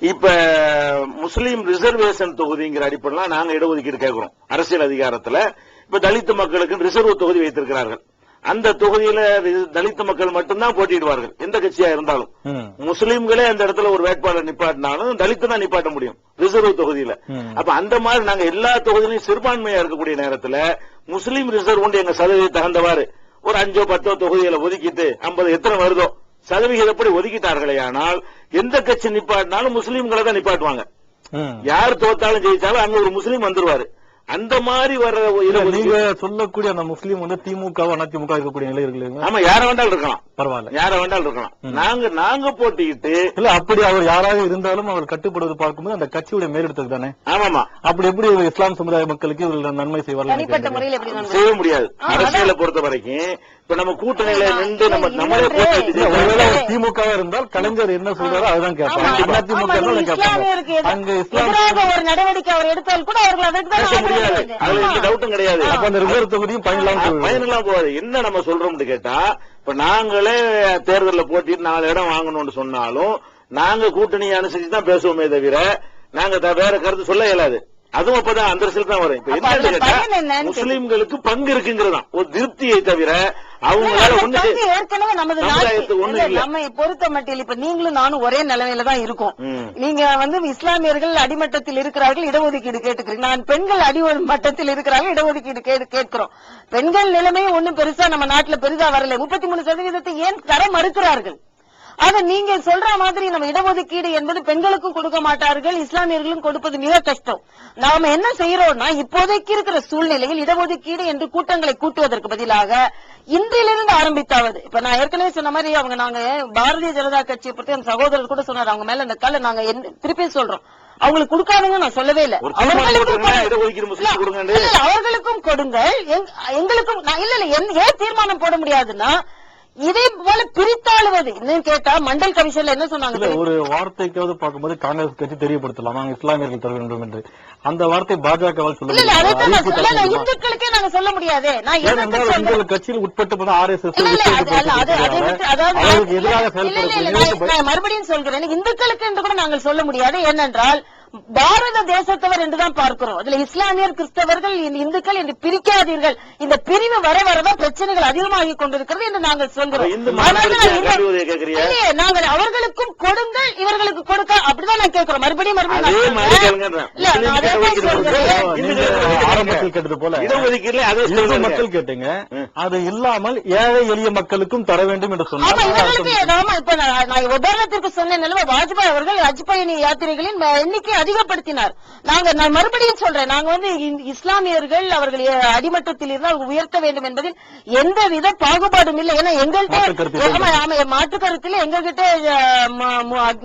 இப்ப முஸ்லீம் ரிசர்வேஷன் தொகுதிங்கிற அடிப்படையில் நாங்க இடஒதுக்கீடு கேட்கிறோம். அரசியல் அதிகாரத்துல. இப்ப தலித் மக்களுக்கு ரிசர்வ் தொகுதி வைத்திருக்கிறார்கள். அந்த தொகுதியில ரி- தலித் மக்கள் மட்டும்தான் போட்டியிடுவார்கள். எந்த கட்சியா இருந்தாலும். முஸ்லீம்களே அந்த இடத்துல ஒரு வேட்பாளர் நிப்பாட்டினாலும் தலித்து தான் நிப்பாட்ட முடியும். ரிசர்வ் தொகுதியில. அப்ப அந்த மாதிரி நாங்க எல்லா தொகுதியிலும் சிறுபான்மையா இருக்கக்கூடிய நேரத்துல முஸ்லீம் ரிசர்வ் எங்க சதவீதம் தகுந்தவாறு. ஒரு அஞ்சோ பத்தோ தொகுதியில ஒதுக்கிட்டு ஐம்பது எத்தனை வருதோ சதவிகிதப்படி ஒதுக்கிட்டார்களே ஆனால் எந்த கட்சி நிப்பாட்டினாலும் முஸ்லீம்களை தான் நிப்பாட்டுவாங்க. யார் தோத்தாலும் ஜெயிச்சாலும் அங்க ஒரு முஸ்லீம் வந்துருவாரு. அந்த மாதிரி வர்ற நீங்க சொல்லக்கூடிய அந்த முஸ்லீம் வந்து திமுக அதிமுக இருக்கக்கூடிய நிலை இருக்கு? ஆமா யார வேண்டாலும் இருக்கலாம். பரவாயில்ல. யார வேண்டாலும் இருக்கலாம். நாங்க நாங்க போட்டிக்கிட்டு இல்ல அப்படி அவர் யாராக இருந்தாலும் அவர் கட்டுப்படுவது பார்க்கும்போது அந்த கட்சியுடைய மேலிடத்துக்கு தானே? ஆமாமா. அப்படி எப்படி இஸ்லாம் சமுதாய மக்களுக்கு இவர்கள் நன்மை செய்வார்கள் செய்ய முடியாது. அரசியலை பொறுத்த வரைக்கும் இப்ப நம்ம கூட்டணியில நின்று நம்ம நம்மளே ஒருவேளை திமுக இருந்தால் கலைஞர் என்ன சொல்றாரோ அதுதான் கேட்பாங்க. அதிமுக அங்க இஸ்லாம் ஒரு நடவடிக்கை அவர் எடுத்தால் கூட அவர்கள். டவுட்டும் கிடையாது. அப்ப அந்த ரிசர்வ் தொகுதியும் பயனில்லாம. பயனெல்லாம் போகாது. என்ன நம்ம சொல்றோம்னு கேட்டா இப்ப நாங்களே தேர்தலில் போட்டிட்டு நாலு இடம் வாங்கணும்னு சொன்னாலும் நாங்க கூட்டணி அனுசரிச்சு தான் பேசுவோமே தவிர நாங்க வேற கருத்து சொல்ல இயலாது. அதுவும் அப்பதான் அந்த அரசியல் தான் வரும். இப்ப முஸ்லிம்களுக்கு பங்கு இருக்குங்கிறதான் ஒரு திருப்தியை தவிர அவங்களால ஒண்ணு ஏற்கனவே நமது. நம்மை பொறுத்த மட்டில் இப்ப நீங்களும் நானும் ஒரே நிலைமையில தான் இருக்கோம். நீங்க வந்து இஸ்லாமியர்கள் அடிமட்டத்தில் இருக்கிறார்கள் இடஒதுக்கீடு கேட்டுக்கிறீங்க. நான் பெண்கள் அடி மட்டத்தில் இருக்கிறார்கள் இடஒதுக்கீடு கேட்கிறோம். பெண்கள் நிலைமையும் ஒண்ணும் பெருசா நம்ம நாட்டுல பெரிதா வரல. முப்பத்தி மூணு சதவீதத்தை ஏன் தர மறுக்கிறார்கள்? ஆக நீங்க சொல்ற மாதிரி நம்ம இடஒதுக்கீடு என்பது பெண்களுக்கும் கொடுக்க மாட்டார்கள் இஸ்லாமியர்களும் கொடுப்பது மிக கஷ்டம். நாம என்ன செய்யறோம்னா இப்போதைக்கு இருக்கிற சூழ்நிலையில் இடஒதுக்கீடு என்று கூட்டங்களை கூட்டுவதற்கு பதிலாக இன்றிலிருந்து ஆரம்பித்தாவது. இப்ப நான் ஏற்கனவே சொன்ன மாதிரி அவங்க நாங்க பாரதிய ஜனதா கட்சியை பற்றி என் சகோதரர் கூட சொன்னார். அவங்க மேல இந்த கல்ல நாங்க திருப்பி சொல்றோம். அவங்களுக்கு கொடுக்காதுங்க நான் சொல்லவே இல்லை. அவர்களுக்கும் கொடுங்கள். எங்க- எங்களுக்கும் இல்ல இல்ல ஏன் தீர்மானம் போட முடியாதுன்னா இதே போல பிரித்தாளுவது. இன்னும் கேட்டா மண்டல் கமிஷன்ல என்ன சொன்னாங்க ஒரு வார்த்தைக்காவது பார்க்கும்போது காங்கிரஸ் கட்சி தெரியப்படுத்தலாம். நாங்க இஸ்லாமியர்கள் தர வேண்டும் என்று. அந்த வார்த்தை பாஜகவால் சொல்ல? இந்துக்களுக்கே நாங்க சொல்ல முடியாதே. உங்கள் கட்சியில் உட்பட்டு ஆர் எஸ் எஸ் எதிராக மறுபடியும் சொல்கிறேன் இந்துக்களுக்கு என்று கூட நாங்கள் சொல்ல முடியாது. ஏனென்றால் பாரத தேசத்தவர் என்றுதான் பார்க்கிறோம். அதுல இஸ்லாமியர் கிறிஸ்தவர்கள் இந்த இந்துக்கள் என்று பிரிக்காதீர்கள் இந்த பிரிவு வர வரதான் பிரச்சனைகள் அதிகமாகி கொண்டிருக்கிறது என்று நாங்கள் சொல்கிறோம். நாங்கள் அவர்களுக்கும் கொடுங்கள் இவர்களுக்கு கொடுக்க அப்படிதான் கேட்கிறோம் மறுபடியும் மறுபடியும் ஆரம்பத்தில் கேட்டது போல. இடஒதுக்கீடுல அதே. மக்கள் கேட்டீங்க. அது இல்லாமல் ஏழை எளிய மக்களுக்கும் தர வேண்டும் என்று உதாரணத்திற்கு சொன்ன நிலைமை வாஜ்பாய் அவர்கள் ஹஜ் பயணி யாத்திரைகளின் எண்ணிக்கை அதிகப்படுத்தினார். நாங்க நான் மறுபடியும் சொல்றேன். நாங்க வந்து இஸ்லாமியர்கள் அவர்கள் அடிமட்டத்தில் இருந்தால் உயர்த்த வேண்டும் என்பதில் எந்தவித பாகுபாடும் இல்லை. ஏன்னா எங்கள்கிட்ட மாற்று கருத்துல எங்ககிட்ட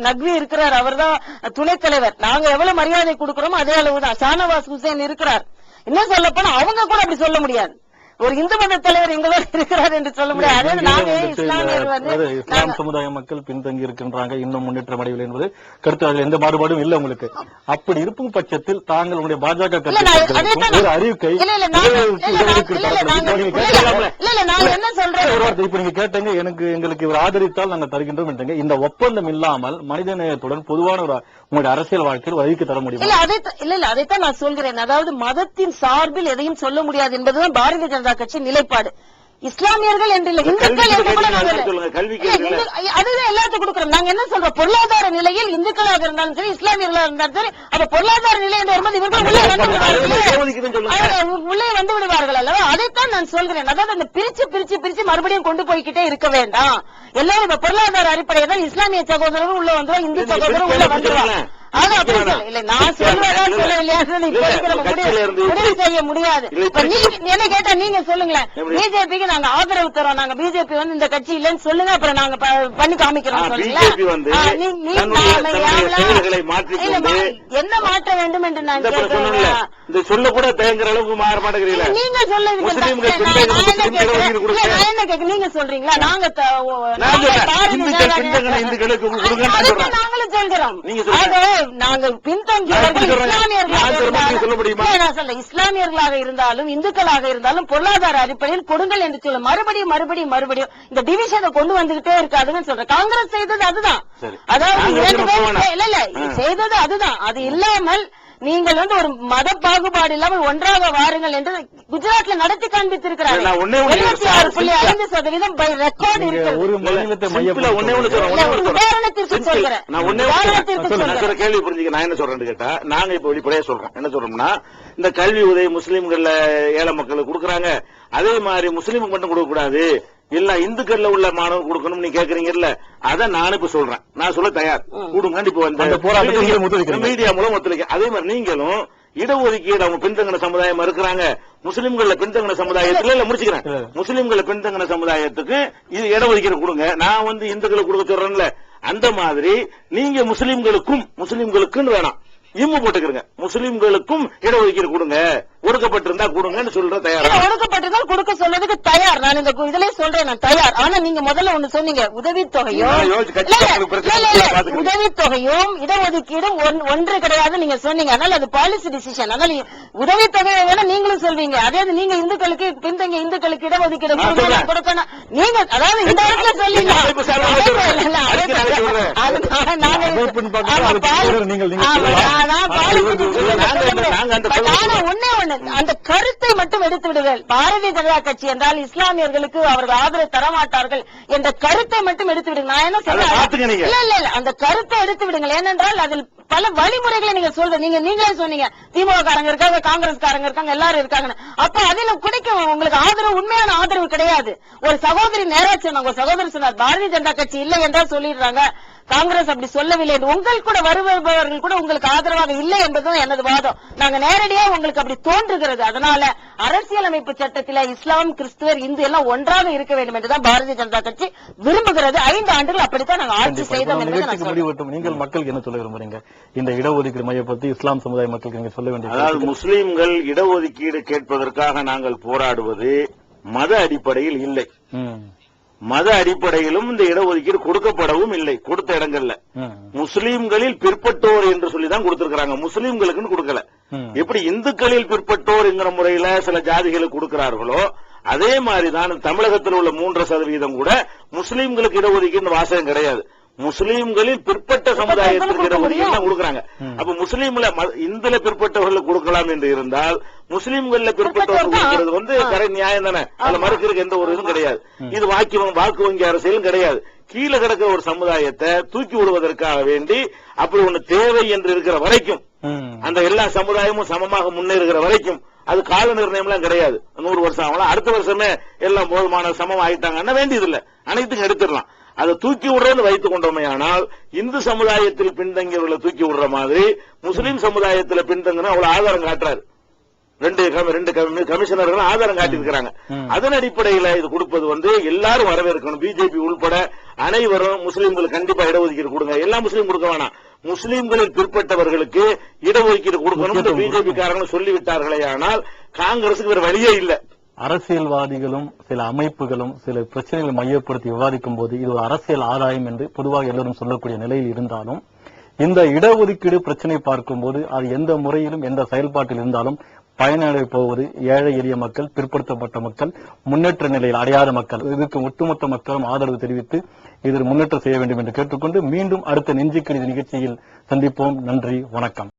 நக்வி இருக்கிறார். அவர்தான் துணைத் தலைவர் நாங்க எவ்வளவு மரியாதை கொடுக்கிறோமோ அதே அளவுதான். ஷானவாஸ் ஹுசேன் இருக்கிறார். இன்னும் சொல்ல போனா அவங்க கூட அப்படி சொல்ல முடியாது. ஒரு இந்து மத தலைவர் எங்களோட இருக்கிறார் என்று சொல்ல முடியாது. அதாவது நாங்க இஸ்லாமியர் வந்து அதாவது இஸ்லாம் சமுதாய மக்கள் பின்தங்கி இருக்கின்றாங்க. இன்னும் முன்னேற்றம் அடையவில்லை என்பது கருத்து. அதில் எந்த மாறுபாடும் இல்லை உங்களுக்கு. அப்படி இருக்கும் பட்சத்தில் தாங்கள் உங்களுடைய பாஜக ஒரு அறிவிக்கை இப்ப நீங்க கேட்டீங்க எனக்கு எங்களுக்கு இவர் ஆதரித்தால் நாங்க தருகின்றோம் இந்த ஒப்பந்தம் இல்லாமல் மனித நேயத்துடன் பொதுவான ஒரு உங்களுடைய அரசியல் வாழ்க்கையில் ஒரு அறிக்கை தர முடியுமா? இல்ல அதைத்தான் நான் சொல்கிறேன். அதாவது மதத்தின் சார்பில் எதையும் சொல்ல முடியாது என்பதுதான் பாரதிய ஜனதா கட்சி நிலைப்பாடு. இஸ்லாமியர்கள் என்று இல்ல இந்துக்கள் என்று கூட. இந்து- அதுதான் எல்லாத்துக்கும் கொடுக்கிறோம். நாங்க என்ன சொல்றோம்? பொருளாதார நிலையில் இந்துக்களாக இருந்தாலும் சரி இஸ்லாமியர்களாக இருந்தாலும் சரி அப்ப பொருளாதார நிலை என்று வரும்போது இவர்கள் உள்ளே வந்து விடுவார்கள். அல்லவா? அதைத்தான் நான் சொல்கிறேன். அதாவது அந்த பிரிச்சு பிரிச்சு பிரிச்சு மறுபடியும் கொண்டு போய்கிட்டே இருக்க வேண்டாம். எல்லாரும் இப்ப பொருளாதார அடிப்படையில் தான் இஸ்லாமிய சகோதரரும் உள்ள வந்துருவா இந்து பிரிச்சு உள்ள பிரிச்சு என்ன கேட்டா நீங்க சொல்லுங்களேன்? பிஜேபிக்கு நாங்க ஆதரவு தரோம் நாங்க பிஜேபி வந்து இந்த கட்சி இல்லைன்னு சொல்லுங்க. அப்புறம் நாங்க பண்ணி காமிக்கிறோம் என்ன மாற்ற வேண்டும் என்று நான் இந்த சொல்ல கூட தயங்குற அளவுக்கு மாற மாட்டேங்கிறீங்களா. நீங்க சொல்லுங்க? நீங்க சொல்றீங்களா? நாங்க. நாங்களும் நாங்கள் பின்தங்கியவர்கள்? இஸ்லாமியர்களாக இருந்தாலும் இந்துக்களாக இருந்தாலும் பொருளாதார அடிப்படையில் கொடுங்கள் என்று சொல்ல மறுபடியும் மறுபடியும் மறுபடியும் இந்த டிவிஷனை கொண்டு வந்துகிட்டே இருக்காதுன்னு சொல்றேன். காங்கிரஸ் செய்தது அதுதான். சரி. அதாவது இரண்டு? இல்ல இல்ல. செய்தது அதுதான். அது இல்லாமல் நீங்கள் வந்து ஒரு மத பாகுபாடு இல்லாமல் ஒன்றாக வாருங்கள் என்று குஜராத்ல நடத்தி காண்பித்திருக்கிறார்கள். நான் ஒண்ணே ஒண்ணு எழுபத்தி ஆறு புள்ளி ஐந்து சதவீதம் பை ரெக்கார்டு இருக்கிறது. சொல்றேன். நான் சொல்ற கேள்வி புரிஞ்சுக்க நான் என்ன சொல்றேன்னு கேட்டா நாங்க இப்ப வெளிப்படையா சொல்றோம். என்ன சொல்றோம்னா இந்த கல்வி உதவி முஸ்லீம்கள்ல ஏழை மக்களுக்கு கொடுக்கறாங்க. அதே மாதிரி முஸ்லீமுக்கு மட்டும் கொடுக்க கூடாது. இல்ல இந்துக்கள்ல உள்ள மாணவர் கொடுக்கணும் நீ கேக்குறீங்கல்ல அத நான் இப்ப சொல்றேன். நான் சொல்ல தயார். கொடுங்க இப்ப ஒத்துழைக்கிறீங்க. மீடியா மூலம் ஒத்துழைக்க. அதே மாதிரி நீங்களும் இடஒதுக்கீடு அவங்க பின்தங்கின சமுதாயம் இருக்கிறாங்க. முஸ்லிம்கள்ல பின்தங்கின சமுதாயத்துல இல்ல முடிச்சுக்கிறேன். இல்ல. முஸ்லிம்களை பின்தங்கின சமுதாயத்துக்கு இது இடஒதுக்கீடு கொடுங்க. நான் வந்து இந்துக்களுக்கு கொடுக்க சொல்றேன்ல. அந்த மாதிரி நீங்க முஸ்லிம்களுக்கும் முஸ்லிம்களுக்குன்னு வேணாம். இம்மு போட்டுக்கிறங்க. முஸ்லிம்களுக்கும் இடஒதுக்கீடு கொடுங்க. ஒடுக்கப்பட்டிருந்தா கொடுங்கன்னு சொல்ற தயாரா? ஒடுக்கப்பட்டிருந்தால் கொடுக்க சொல்றதுக்கு தயார். நான் இந்த இதுல சொல்றேன் நான் தயார். ஆனா நீங்க முதல்ல ஒண்ணு சொன்னீங்க உதவித்தொகையும். உதவித்தொகையும் இடஒதுக்கீடும் ஒன்- ஒன்று கிடையாது நீங்க சொன்னீங்க. அதனால அது பாலிசி டிசிஷன் அதனால உதவித்தொகையை வேணா நீங்களும் சொல்வீங்க. அதே நீங்க இந்துக்களுக்கு பின்தங்கிய இந்துக்களுக்கு இடஒதுக்கீடு கொடுக்கணும், நீங்க அதாவது இந்த இடத்துல சொல்லுங்க. நாங்க- பாலிசி அந்த- கருத்தை மட்டும் எடுத்து விடுங்கள். பாரதிய ஜனதா கட்சி என்றால் இஸ்லாமியர்களுக்கு அவர்கள் ஆதரவு தரமாட்டார்கள் என்ற கருத்தை மட்டும் எடுத்து விடுங்க நான் என்ன இல்ல இல்ல இல்ல. அந்த கருத்தை எடுத்து விடுங்கள். ஏனென்றால் அதில் பல வழிமுறைகளை நீங்க சொல்ற நீங்க நீங்களே சொன்னீங்க. திமுக காரங்க இருக்காங்க காங்கிரஸ் காரங்க இருக்காங்க எல்லாரும் இருக்காங்க அப்ப அதில கிடைக்கும் உங்களுக்கு ஆதரவு உண்மையான ஆதரவு கிடையாது. ஒரு சகோதரி நேரா சொன்னாங்க ஒரு சகோதரி சொன்னார் பாரதிய ஜனதா கட்சி இல்லை என்றால் சொல்லிடுறாங்க. காங்கிரஸ் அப்படி சொல்லவில்லை உங்கள் கூட வருபவர்கள் கூட உங்களுக்கு ஆதரவாக இல்லை என்பதும் எனது வாதம். நாங்க நேரடியா உங்களுக்கு அப்படி தோன்றுகிறது. அதனால அரசியலமைப்பு சட்டத்தில இஸ்லாம் கிறிஸ்துவர் இந்து எல்லாம் ஒன்றாக இருக்க வேண்டும் என்றுதான் பாரதிய ஜனதா கட்சி விரும்புகிறது. ஐந்து ஆண்டுகள் அப்படித்தான் நாங்க ஆட்சி செய்தோம் நீங்கள் மக்களுக்கு என்ன சொல்ல விரும்புறீங்க? இந்த இடஒதுக்கீடு மையப்படுத்தி இஸ்லாம் சமுதாய மக்களுக்கு நீங்க சொல்ல வேண்டிய அதாவது முஸ்லிம்கள் இடஒதுக்கீடு கேட்பதற்காக நாங்கள் போராடுவது மத அடிப்படையில் இல்லை. மத அடிப்படையிலும் இந்த இடஒதுக்கீடு கொடுக்கப்படவும் இல்லை கொடுத்த இடங்கள்ல. முஸ்லிம்களில் பிற்பட்டோர் என்று சொல்லி தான் கொடுத்திருக்காங்க முஸ்லிம்களுக்குன்னு கொடுக்கல. எப்படி இந்துக்களில் பிற்பட்டோர் என்கிற முறையில சில ஜாதிகளுக்கு கொடுக்கிறார்களோ அதே மாதிரிதான் தமிழகத்தில் உள்ள மூன்று சதவீதம் கூட முஸ்லிம்களுக்கு இடஒதுக்கீடு வாசகம் கிடையாது. முஸ்லிம்களில் பிற்பட்ட சமுதாயத்திற்கு இடஒதுக்கீடு கொடுக்கறாங்க. அப்ப முஸ்லீம்ல ம- இந்துல பிற்பட்டவர்களுக்கு கொடுக்கலாம் என்று இருந்தால் முஸ்லிம்கள்ல பிற்பட்டவர்களுக்கு கொடுக்கிறது வந்து கரை நியாயம் தானே? அதுல மறுக்கிறதுக்கு எந்த ஒரு இதுவும் கிடையாது. இது வாக்கி வாக்கு வங்கி அரசியலும் கிடையாது. கீழே கிடக்கிற ஒரு சமுதாயத்தை தூக்கி விடுவதற்காக வேண்டி அப்படி ஒண்ணு தேவை என்று இருக்கிற வரைக்கும். அந்த எல்லா சமுதாயமும் சமமாக முன்னேறுகிற வரைக்கும் அது கால நிர்ணயம்லாம் கிடையாது. நூறு வருஷம் ஆகலாம். அடுத்த வருஷமே எல்லாம் போதுமான சமம் ஆயிட்டாங்கன்னா வேண்டியதில்லை. அனைத்துக்கும் எடுத்துடலாம். அதை தூக்கி விடுறதுன்னு வைத்துக் கொண்டோமே ஆனால் இந்து சமுதாயத்தில் பின்தங்கியவர்களை தூக்கி விடுற மாதிரி முஸ்லீம் சமுதாயத்தில் பின்தங்கின அவ்வளவு ஆதாரம் காட்டுறாரு. ரெண்டு ரெண்டு கமி- கமிஷனர்கள் ஆதாரம் காட்டியிருக்கிறாங்க. அதன் அடிப்படையில இது கொடுப்பது வந்து எல்லாரும் வரவேற்கணும். பிஜேபி உள்பட அனைவரும் முஸ்லீம்களுக்கு கண்டிப்பா இடஒதுக்கீடு கொடுங்க. எல்லா முஸ்லீம் கொடுக்க வேணாம். முஸ்லீம்களில் பிற்பட்டவர்களுக்கு இடஒதுக்கீடு கொடுக்கணும் பிஜேபி காரங்க சொல்லிவிட்டார்களே ஆனால் காங்கிரசுக்கு வேற வழியே இல்ல. அரசியல்வாதிகளும் சில அமைப்புகளும் சில பிரச்சனைகளை மையப்படுத்தி விவாதிக்கும் போது இது ஒரு அரசியல் ஆதாயம் என்று பொதுவாக எல்லோரும் சொல்லக்கூடிய நிலையில் இருந்தாலும் இந்த இடஒதுக்கீடு பிரச்சனை பார்க்கும்போது அது எந்த முறையிலும் எந்த செயல்பாட்டில் இருந்தாலும் பயனடை போவது ஏழை எளிய மக்கள் பிற்படுத்தப்பட்ட மக்கள் முன்னேற்ற நிலையில் அடையாத மக்கள். இதற்கு ஒட்டுமொத்த மக்களும் ஆதரவு தெரிவித்து இதில் முன்னேற்றம் செய்ய வேண்டும் என்று கேட்டுக்கொண்டு மீண்டும் அடுத்த நெஞ்சுக்கணித நிகழ்ச்சியில் சந்திப்போம். நன்றி வணக்கம்.